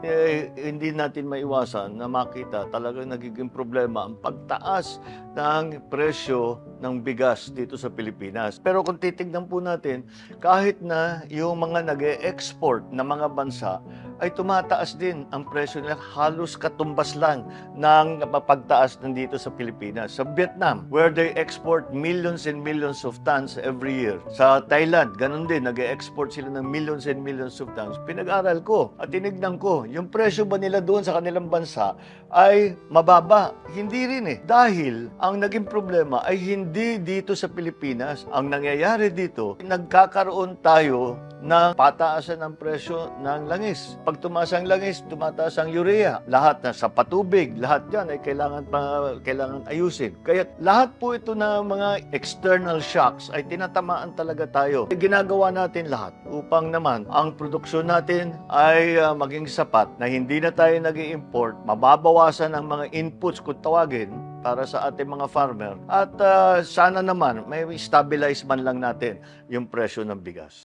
eh, hindi natin maiwasan na makita talagang nagiging problema ang pagtaas ng presyo ng bigas dito sa Pilipinas. Pero kung titignan po natin, kahit na yung mga nag export na mga bansa ay tumataas din ang presyo nila halos katumbas lang ng pagtaas nandito sa Pilipinas. Sa Vietnam, where they export millions and millions of tons every year. Sa Thailand, ganun din, nag-export sila ng millions and millions of tons. Pinag-aral ko at tinignan ko, yung presyo ba nila doon sa kanilang bansa ay mababa? Hindi rin eh. Dahil ang naging problema ay hindi dito sa Pilipinas. Ang nangyayari dito, nagkakaroon tayo ng pataasan ng presyo ng langis. Pag tumaas ang langis, tumataas ang urea. Lahat na sa patubig, lahat yan ay kailangan pa, kailangan ayusin. Kaya lahat po ito na mga external shocks ay tinatamaan talaga tayo. Ginagawa natin lahat upang naman ang produksyon natin ay ah, maging sapat na hindi na tayo nag import mababawasan ang mga inputs kung tawagin para sa ating mga farmer at ah, sana naman may stabilize man lang natin yung presyo ng bigas.